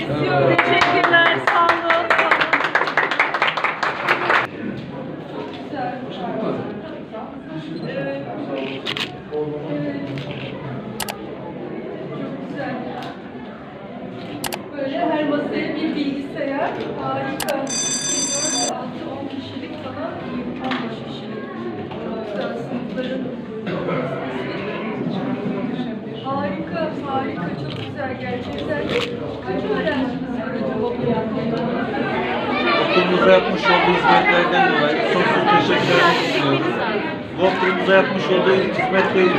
kesiyor. Teşekkürler. Sağ olun. Sağ olun. Ee, güzel? Okulumuza yapmış olduğu hizmetlerden dolayı sonsuz teşekkür etmek istiyoruz. Bu okulumuza yapmış olduğu hizmet değil.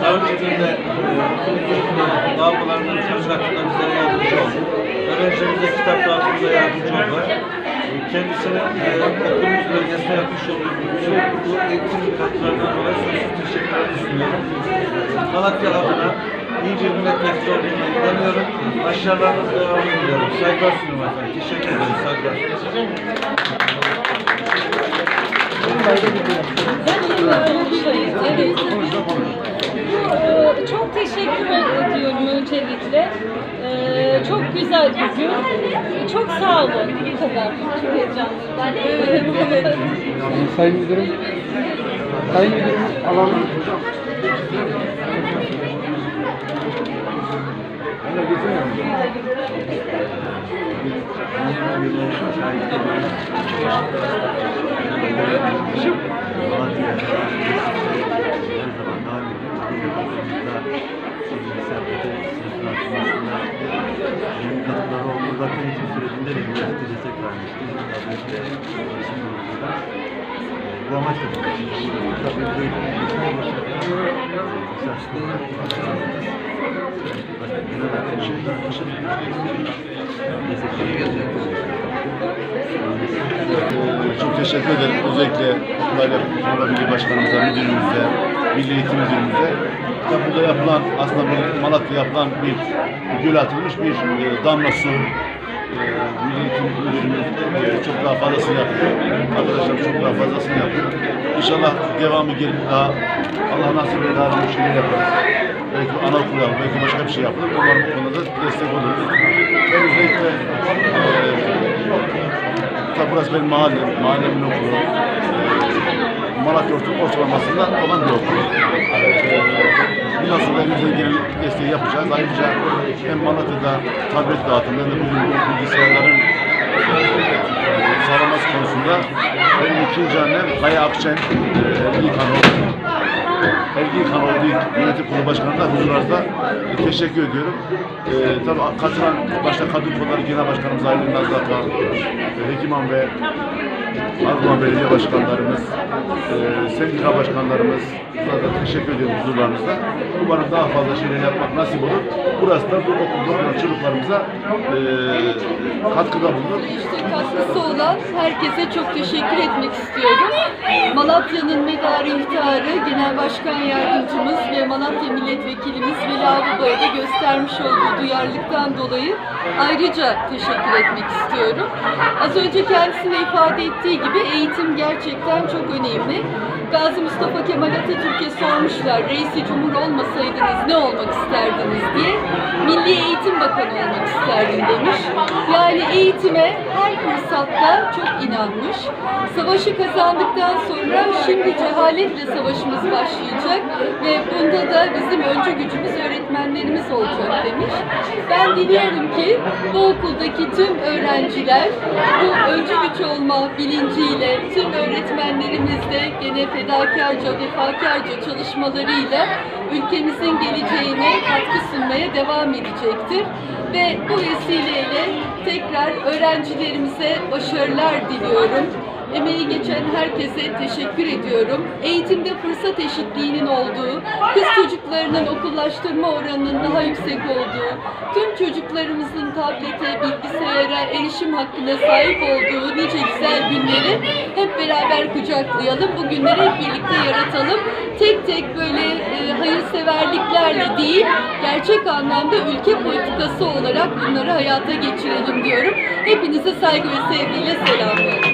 Daha önceden de e, okulumuzun lavabolarının çocuk hakkında bizlere yardımcı oldu. Öğrencilerimize kitap dağıtımında yardımcı oldular. E, Kendisine e, okulumuz bölgesinde yapmış olduğu bütün bu eğitim katkılarından dolayı sonsuz teşekkür sunuyorum. Malatya adına iyi bir milletvekili olduğuna inanıyorum. Başarılarınız devamını diliyorum. Saygılar sunuyorum efendim. Teşekkür ederim. Saygılar. Evet. Ee, Çok teşekkür ediyorum öncelikle. Ee, Çok güzel bir gün. Çok sağ olun. Bu kadar. Çok heyecanlıyım. Evet. Sayın Müdürüm, Sayın Müdürüm alalım. Zaten eğitim sürecinde de üniversite destek vermişti. Özellikle Çok teşekkür ederim. Özellikle Okullarla Kurumlar Birliği Başkanımıza, müdürümüze, Milli Eğitim Müdürümüze. Burada yapılan, aslında bir Malatya'da yapılan bir göl atılmış bir e, damla su. E, Milli Eğitim Müdürümüz e, çok daha fazlasını yapıyor. Arkadaşlar çok daha fazlasını yapıyor. İnşallah devamı gelip daha Allah nasip eder daha bir şeyler yaparız. Belki anaokulu yapılır, belki başka bir şey yapılır. Umarım bu konuda destek oluruz. Ben özellikle e, Tabi burası benim mahallem, mahallemin okulu. Malatya Orta- ortalamasında olan bir okul. Bundan sonra elimizden gelen desteği yapacağız. Ayrıca hem Malatya'da tablet dağıtımı hem de bugün bu bilgisayarların e, sağlaması konusunda benim ikinci annem Kaya Akçen, Ergi Kanoğlu. Ergi Kanoğlu Yönetim Kurulu Başkanı'na huzurlarınızda e, teşekkür ediyorum. E, tabii katılan başta Kadın Kolları Genel Başkanımız Aylin Nazlaka, e, Hekiman ve Ardahan Belediye Başkanlarımız, e, sendika başkanlarımız da teşekkür ediyorum huzurlarınızda. Umarım daha fazla şeyler yapmak nasip olur. Burası da bu okulda çocuklarımıza e, katkıda bulunur. İşte katkısı olan herkese çok teşekkür etmek istiyorum. Malatya'nın medarı iftiharı Genel Başkan Yardımcımız ve Malatya Milletvekilimiz Veli Ağabey'e de göstermiş olduğu duyarlılıktan dolayı ayrıca teşekkür etmek istiyorum. Az önce kendisine ifade ettiği gibi eğitim gerçekten çok önemli. Gazi Mustafa Kemal Atatürk'e sormuşlar, reisi cumhur olmasaydınız ne olmak isterdiniz diye. Milli Eğitim Bakanı olmak isterdim demiş. Yani eğitime her fırsatta çok inanmış. Savaşı kazandıktan sonra şimdi cehaletle savaşımız başlayacak ve bunda da bizim öncü gücümüz öğretmenlerimiz olacak demiş. Ben diliyorum ki bu okuldaki tüm öğrenciler bu öncü güç olma bilinciyle tüm öğretmenlerimiz de gene fedakarca, vefakarca çalışmalarıyla ülkemizin geleceğine katkı sunmaya devam edecektir. Ve bu vesileyle tekrar öğrencilerimize başarılar diliyorum. Emeği geçen herkese teşekkür ediyorum. Eğitimde fırsat eşitliğinin olduğu, kız çocuklarının okullaştırma oranının daha yüksek olduğu, tüm çocuklarımızın tablete, bilgisayara erişim hakkına sahip olduğu nice güzel günleri hep beraber kucaklayalım. Bu günleri hep birlikte yaratalım. Tek tek böyle e, hayırseverliklerle değil, gerçek anlamda ülke politikası olarak bunları hayata geçirelim diyorum. Hepinize saygı ve sevgiyle selamlıyorum.